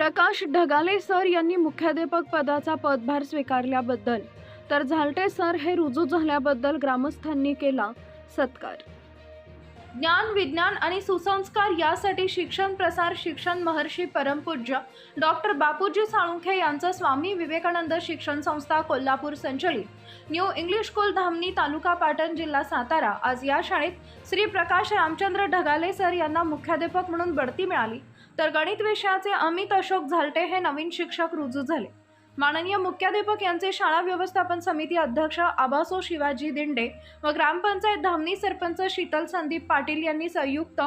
प्रकाश ढगाले sir यांनी मुख्याध्यापक पदाचा पदभार स्वीकारल्याबद्दल. तर झालटे सर हे रुजू झाल्याबद्दल ग्रामस्थांनी केला सत्कार. ज्ञान विज्ञान आणि सुसंस्कार यासाठी शिक्षण प्रसार शिक्षण महर्षी परमपूज्य डॉक्टर बापूजी साळुंखे यांचं स्वामी विवेकानंद शिक्षण संस्था कोल्हापूर संचलित. New English school Dhamani taluka Patan जिल्हा सातारा. आज या शाळेत श्री प्रकाश रामचंद्र ढगाले सर यांना मुख्याध्यापक म्हणून बढती मिळाली. तर गणित विषयाचे अमित अशोक झालटे हे नवीन शिक्षक रुजू झाले. माननीय मुख्याध्यापक यांचे शाळा व्यवस्थापन समिती अध्यक्ष आबासो शिवाजी दिंडे व ग्रामपंचायत धामणी सरपंच शीतल संदीप पाटील यांनी संयुक्त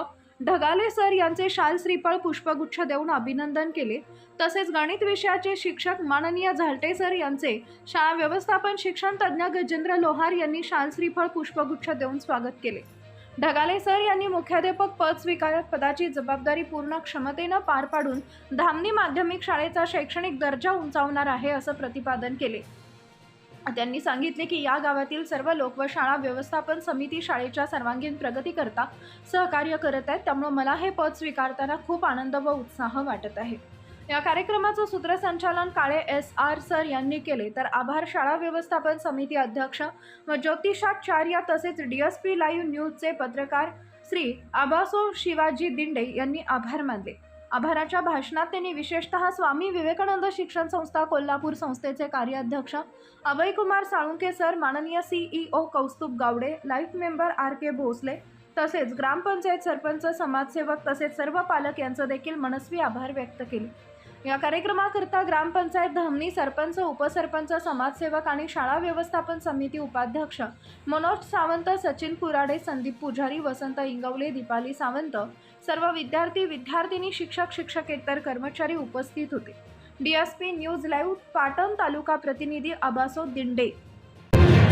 ढगाले सर यांचे शाल श्रीफळ पुष्पगुच्छ देऊन अभिनंदन केले. तसेच गणित विषयाचे शिक्षक माननीय झालटे सर यांचे शाळा व्यवस्थापन शिक्षण तज्ज्ञ गजेंद्र लोहार यांनी शाल श्रीफळ पुष्पगुच्छ देऊन स्वागत केले. ढगाले सर यांनी मुख्याध्यापक पद स्वीकारत पदाची जबाबदारी पूर्ण क्षमतेनं पार पाडून धामणी माध्यमिक शाळेचा शैक्षणिक दर्जा उंचावणार आहे असं प्रतिपादन केले. त्यांनी सांगितले की या गावातील सर्व लोक व शाळा व्यवस्थापन समिती शाळेच्या सर्वांगीण प्रगतीकरता सहकार्य करत आहेत. त्यामुळे मला हे पद स्वीकारताना खूप आनंद व उत्साह वाटत आहे. या कार्यक्रमाचं सूत्रसंचालन काळे एस आर सर यांनी केले. तर आभार शाळा व्यवस्थापन समिती अध्यक्ष व ज्योतिषाचार्य तसेच डी एस पी लाईव्ह न्यूजचे पत्रकार श्री आबासो शिवाजी दिंडे यांनी आभार मानले. आभाराच्या भाषणात त्यांनी विशेषतः स्वामी विवेकानंद शिक्षण संस्था कोल्हापूर संस्थेचे कार्याध्यक्ष अभयकुमार साळुंके सर माननीय CEO Kaustubh Gawade life member R K Bhosale तसेच ग्रामपंचायत सरपंच समाजसेवक तसेच सर्व पालक यांचं देखील मनस्वी आभार व्यक्त केले. या कार्यक्रमाकरता ग्रामपंचायत धामणी सरपंच उपसरपंच समाजसेवक आणि शाळा व्यवस्थापन समिती उपाध्यक्ष मनोज सावंत सचिन कुराडे संदीप पुजारी वसंत इंगवले दीपाली सावंत सर्व विद्यार्थी विद्यार्थिनी शिक्षक शिक्षकेतर कर्मचारी उपस्थित होते. DSP news live Patan taluka प्रतिनिधी आबासो दिंडे.